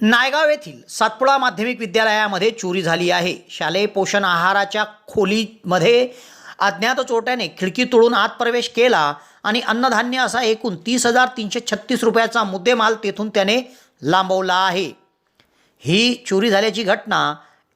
नायगाव येथील सातपुडा माध्यमिक विद्यालयामध्ये चोरी झाली आहे. शालेय पोषण आहाराच्या खोलीमध्ये अज्ञात चोट्याने खिडकी तोडून आत प्रवेश केला आणि अन्नधान्य असा एकूण तीस हजार तीनशे छत्तीस रुपयाचा मुद्देमाल तेथून त्याने लांबवला आहे. ही चोरी झाल्याची घटना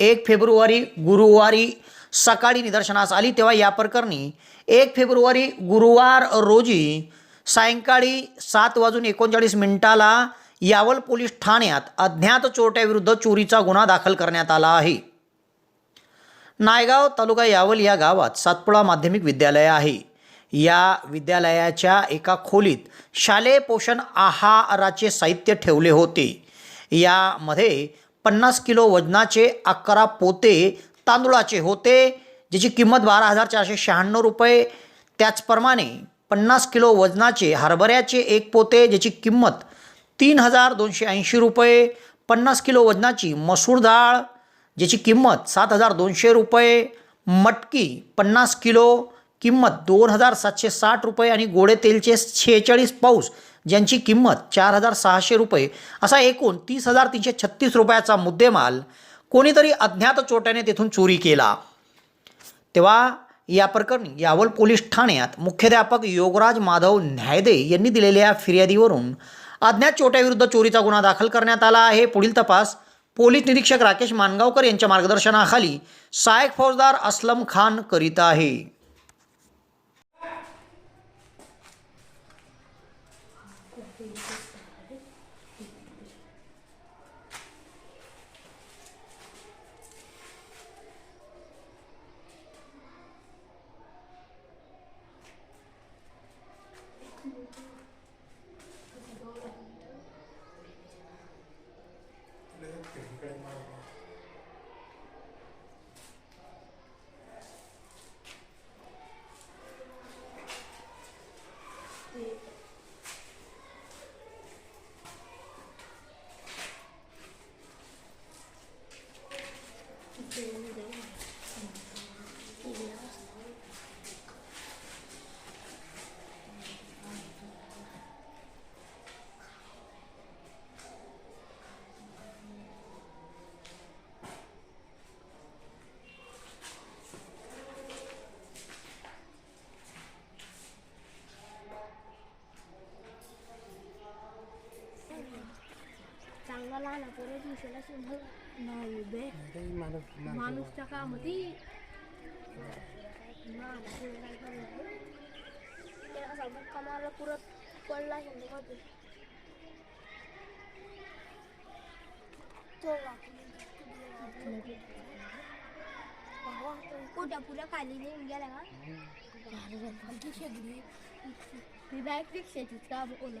एक फेब्रुवारी गुरुवारी सकाळी निदर्शनास आली. तेव्हा या प्रकरणी एक फेब्रुवारी गुरुवार रोजी सायंकाळी सात वाजून एकोणचाळीस मिनिटाला यावल पोलीस ठाण्यात अज्ञात चोरट्याविरुद्ध चोरीचा गुन्हा दाखल करण्यात आला आहे. नायगाव तालुका यावल या गावात सातपुडा माध्यमिक विद्यालय आहे. या विद्यालयाच्या एका खोलीत शालेय पोषण आहाराचे साहित्य ठेवले होते. यामध्ये पन्नास किलो वजनाचे अकरा पोते तांदूळाचे होते ज्याची किंमत बारा हजार चारशे शहाण्णव रुपये. त्याचप्रमाणे पन्नास किलो वजनाचे हरभऱ्याचे एक पोते ज्याची किंमत तीन हजार दोनशे ऐंशी रुपये. पन्नास किलो वजनाची मसूर डाळ ज्याची किंमत सात हजार दोनशे रुपये. मटकी पन्नास किलो किंमत दोन हजार सातशे साठ रुपये आणि गोडे तेलचे शेहेचाळीस पाऊस ज्यांची किंमत चार हजार सहाशे रुपये. असा एकूण तीस हजार तीनशे छत्तीस रुपयाचा मुद्देमाल कोणीतरी अज्ञात चोट्याने तेथून चोरी केला. तेव्हा या प्रकरणी यावल पोलीस ठाण्यात मुख्याध्यापक योगराज माधव न्यायदे यांनी दिलेल्या फिर्यादीवरून अज्ञात चोट्याविरुद्ध चोरीचा गुन्हा दाखल करण्यात आला आहे. पुढील तपास पोलीस निरीक्षक राकेश मानगावकर यांच्या मार्गदर्शनाखाली सहायक फौजदार असलम खान करीत आहे. लहान पोरं दिवसाला शंभर नाही. बे माणूसच्या कामती कमाला पुरत पडला शंभर पोट्या पुऱ्या खाली नेऊन गेल्या का मी बॅग रिक्षाचीच का ओला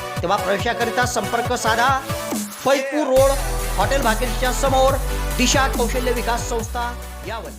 तेव्हा प्रवेशाकरिता संपर्क साधा. फैजपूर रोड हॉटेल भाकेशच्या समोर दिशा कौशल्य विकास संस्था यावर